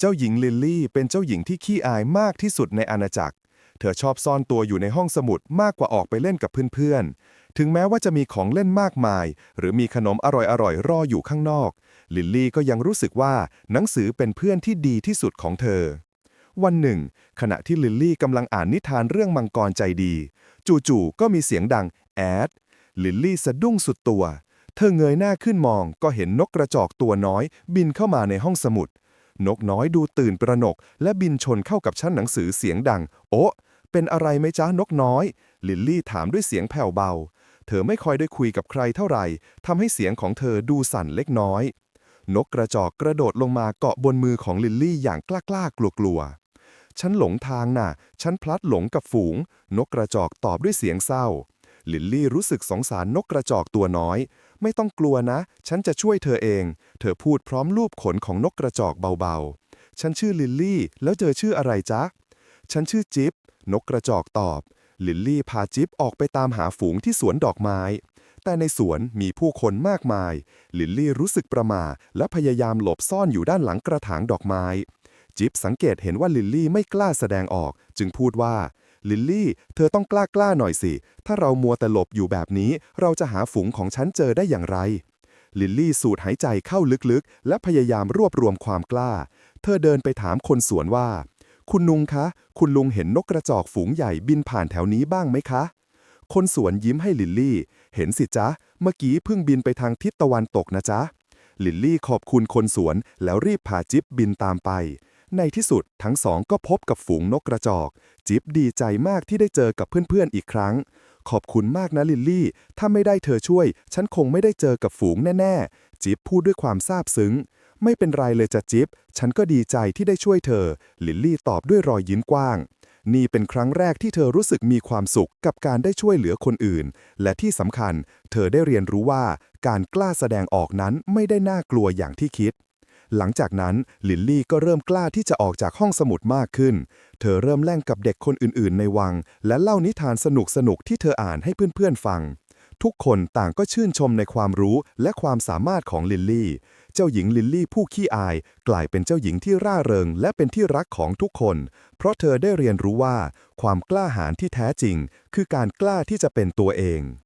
เจ้าหญิงลิลลี่เป็นเจ้าหญิงที่ขี้อายมากที่สุดในอาณาจักร เธอชอบซ่อนตัวอยู่ในห้องสมุดมากกว่าออกไปเล่นกับเพื่อนๆ ถึงแม้ว่าจะมีของเล่นมากมาย หรือมีขนมอร่อยๆ รออยู่ข้างนอก ลิลลี่ก็ยังรู้สึกว่าหนังสือเป็นเพื่อนที่ดีที่สุดของเธอ วันหนึ่ง ขณะที่ลิลลี่กำลังอ่านนิทานเรื่องมังกรใจดี จู่ๆ ก็มีเสียงดังแอด ลิลลี่สะดุ้งสุดตัว เธอเงยหน้าขึ้นมองก็เห็นนกกระจอกตัวน้อย บินเข้ามาในห้องสมุด นกน้อยดูตื่นประหนก และบินชนเข้ากับชั้นหนังสือเสียงดัง โอ๊ะ เป็นอะไรไหมจ๊ะนกน้อย ลิลลี่ถามด้วยเสียงแผ่วเบา เธอไม่ค่อยได้คุยกับใครเท่าไหร่ทำให้เสียงของเธอดูสั่นเล็กน้อย นกกระจอกกระโดดลงมาเกาะบนมือของลิลลี่อย่างกล้าๆกลัวๆฉันหลงทางน่ะ ฉันพลัดหลงกับฝูง นกกระจอกตอบด้วยเสียงเศร้า ลิลลี่รู้สึกสงสารนกกระจอกตัวน้อย ไม่ต้องกลัวนะ ฉันจะช่วยเธอเอง เธอพูดพร้อมลูบขนของนกกระจอกเบาๆ ฉันชื่อลิลลี่ แล้วเจอชื่ออะไรจ๊ะ ฉันชื่อจิ๊บ นกกระจอกตอบ ลิลลี่พาจิ๊บออกไปตามหาฝูงที่สวนดอกไม้ แต่ในสวนมีผู้คนมากมาย ลิลลี่รู้สึกประหมาและพยายามหลบซ่อนอยู่ด้านหลังกระถางดอกไม้ จิ๊บสังเกตเห็นว่าลิลลี่ไม่กล้าแสดงออก จึงพูดว่า ลิลลี่ เธอต้องกล้ากล้าหน่อยสิ ถ้าเรามัวแต่หลบอยู่แบบนี้ เราจะหาฝูงของฉันเจอได้อย่างไร ลิลลี่สูดหายใจเข้าลึกๆ และพยายามรวบรวมความกล้า เธอเดินไปถามคนสวนว่า คุณลุงคะ คุณลุงเห็นนกกระจอกฝูงใหญ่บินผ่านแถวนี้บ้างไหมคะ คนสวนยิ้มให้ลิลลี่ เห็นสิจ๊ะ เมื่อกี้เพิ่งบินไปทางทิศตะวันตกนะจ๊ะลิลลี่ขอบคุณคนสวนแล้วรีบพาจิ๊บบินตามไป ในที่สุดทั้งสองก็พบกับฝูงนกกระจอก จิ๊บดีใจมากที่ได้เจอกับเพื่อนๆอีกครั้ง ขอบคุณมากนะลิลลี่ ถ้าไม่ได้เธอช่วย ฉันคงไม่ได้เจอกับฝูงแน่ๆ จิ๊บพูดด้วยความซาบซึ้ง ไม่เป็นไรเลยจ้ะจิ๊บ ฉันก็ดีใจที่ได้ช่วยเธอ ลิลลี่ตอบด้วยรอยยิ้มกว้างนี่เป็นครั้งแรกที่เธอรู้สึกมีความสุขกับการได้ช่วยเหลือคนอื่น และที่สำคัญ เธอได้เรียนรู้ว่า การกล้าแสดงออกนั้นไม่ได้น่ากลัวอย่างที่คิด หลังจากนั้นลิลลี่ก็เริ่มกล้าที่จะออกจากห้องสมุดมากขึ้น เธอเริ่มเล่นกับเด็กคนอื่นๆ ในวัง และเล่านิทานสนุกๆ ที่เธออ่านให้เพื่อนๆฟัง ทุกคนต่างก็ชื่นชมในความรู้และความสามารถของลิลลี่ เจ้าหญิงลิลลี่ผู้ขี้อาย กลายเป็นเจ้าหญิงที่ร่าเริง และเป็นที่รักของทุกคน เพราะเธอได้เรียนรู้ว่า ความกล้าหาญที่แท้จริง คือการกล้าที่จะเป็นตัวเอง